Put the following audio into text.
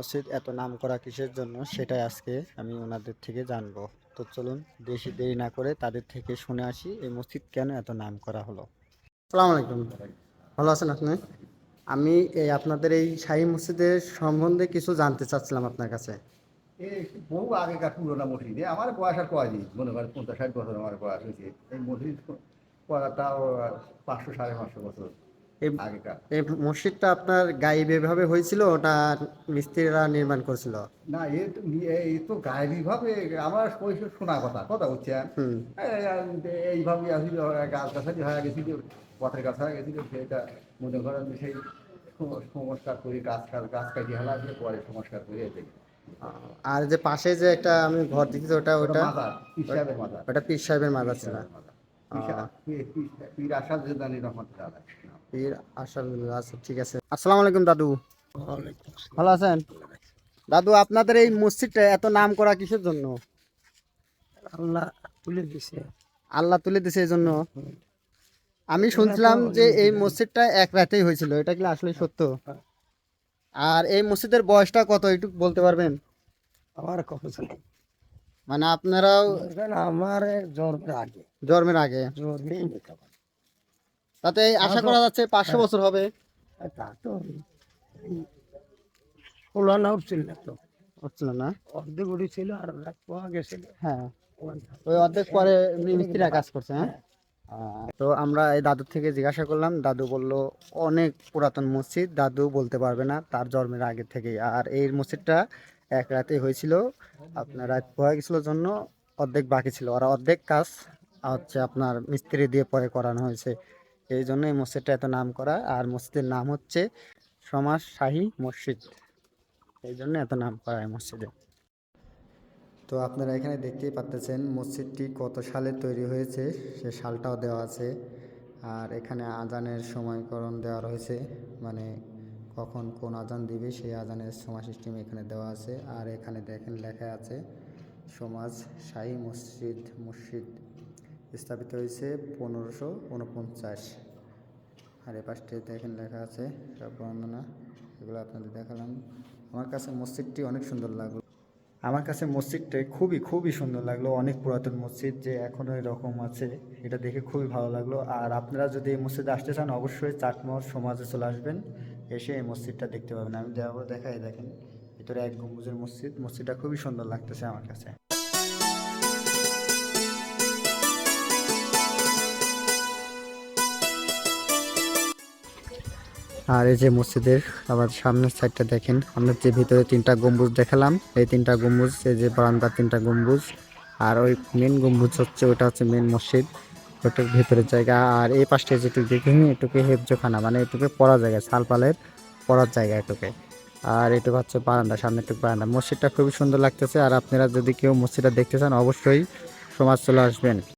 মসজিদ এত নাম করা কিসের জন্য সেটাই আজকে আমি ওনাদের থেকে জানব। তো চলুন বেশি দেরি না করে তাদের থেকে শুনে আসি এই মসজিদ কেন এত নাম করা হলো। আসসালামু আলাইকুম। ভালো আছেন আপনি? আমি এই আপনাদের এই শাহী মসজিদের সম্বন্ধে কিছু জানতে চাচ্ছিলাম আপনার কাছে। বহু আগেকার পুরোনো মসজিদে। আমার বয়স আর কয়দিন মনে করেন পঞ্চাশ ষাট বছর আমার বয়স হয়েছে। এই মসজিদ করাটাও পাঁচশো সাড়ে পাঁচশো বছর। এই মসজিদটা আপনার গাইব এভাবে হয়েছিল ওটা মিস্ত্রিরা নির্মাণ করেছিল? না এ তো এই তো গায়েবী ভাবে আমার শোনা কথা কথা হচ্ছে হুম। এইভাবে আসছিল গাছ গাছালি হয়ে গেছিল পথের গাছ হয়ে গেছিল সেটা মনে করেন সেই সংস্কার করে গাছ গাছ কাটিয়ে হেলা দিয়ে পরে সংস্কার করে এতে আর যে পাশে যে একটা আমি ঘর দেখেছি ওটা ওটা ওটা পীর সাহেবের মাজার। ছিল। পীর আসাদ রহমতুল্লাহ। পীর আশারুল্লাহ আচ্ছা ঠিক আছে। আসসালামু আলাইকুম দাদু। ভালো আছেন? দাদু আপনাদের এই মসজিদটা এত নাম করা কিসের জন্য? আল্লাহ তুলে দিছে। আল্লাহ তুলে দিছে এই জন্য। আমি শুনছিলাম যে এই মসজিদটা এক রাতেই হয়েছিল এটা কি আসলে সত্য? আর এই মসজিদের বয়সটা কত একটু বলতে পারবেন? আমার মানে আপনারাও আমার জন্মের আগে। জন্মের আগে। জন্মেই তাতে আশা করা যাচ্ছে পাঁচশো বছর হবে। তা তো না উঠছিল না তো। হচ্ছিল না। অর্ধেক উঠেছিল আর পাওয়া গেছিল। হ্যাঁ। ওই অর্ধেক পরে মিস্ত্রিরা কাজ করছে হ্যাঁ? তো আমরা এই দাদুর থেকে জিজ্ঞাসা করলাম দাদু বলল অনেক পুরাতন মসজিদ দাদু বলতে পারবে না তার জন্মের আগে থেকেই। আর এই মসজিদটা এক রাতে হয়েছিল আপনার রাত পোয়া গেছিল জন্য অর্ধেক বাকি ছিল। আর অর্ধেক কাজ হচ্ছে আপনার মিস্ত্রি দিয়ে পরে করানো হয়েছে। এই জন্য এই মসজিদটা এত নাম করা আর মসজিদের নাম হচ্ছে সমাজ শাহী মসজিদ। এই জন্য এত নাম করা এই মসজিদে। তো আপনারা এখানে দেখতেই পাচ্ছেন মসজিদটি কত সালে তৈরি হয়েছে, সে সালটাও দেওয়া আছে। আর এখানে আজানের সময়করণ দেওয়া রয়েছে মানে কখন কোন আজান দিবে সেই আজানের সময় সিস্টেম এখানে দেওয়া আছে। আর এখানে দেখেন লেখা আছে, সমাজ শাহী মসজিদ মসজিদ। স্থাপিত হয়েছে পনেরোশো উনপঞ্চাশ আর এ পাশটি দেখেন লেখা আছে সব বর্ণনা এগুলো আপনাদের দেখালাম। আমার কাছে মসজিদটি অনেক সুন্দর লাগল। আমার কাছে মসজিদটা খুবই খুবই সুন্দর লাগল, অনেক পুরাতন মসজিদ যে এখনও এরকম আছে, এটা দেখে খুবই ভালো লাগল। আর আপনারা যদি এই মসজিদে আসতে চান, অবশ্যই চাটমোহর সমাজে চলে আসবেন, এসে এই মসজিদটা দেখতে পাবেন। আমি দেখাবো, দেখাই, দেখেন। ভিতরে এক গম্বুজের মসজিদ, মসজিদটা খুবই সুন্দর লাগতেছে আমার কাছে। আর এই যে মসজিদের আবার সামনের সাইডটা দেখেন, আমরা যে ভিতরে তিনটা গম্বুজ দেখালাম, এই তিনটা গম্বুজ, এই যে বারান্দার তিনটা গম্বুজ, আর ওই মেন গম্বুজ হচ্ছে ওটা হচ্ছে মেন মসজিদ ওটার ভিতরের জায়গা, আর এই পাশটা যেটুকু দেখিনি, এটুকু হেফজোখানা মানে এটুকু পড়ার জায়গা, শালপালের পড়ার জায়গা এটুকে। আর এটুকু হচ্ছে বারান্দা, সামনে একটু বারান্দা। মসজিদটা খুবই সুন্দর লাগতেছে, আর আপনারা যদি কেউ মসজিদটা দেখতে চান, অবশ্যই সমাজ চলে আসবেন।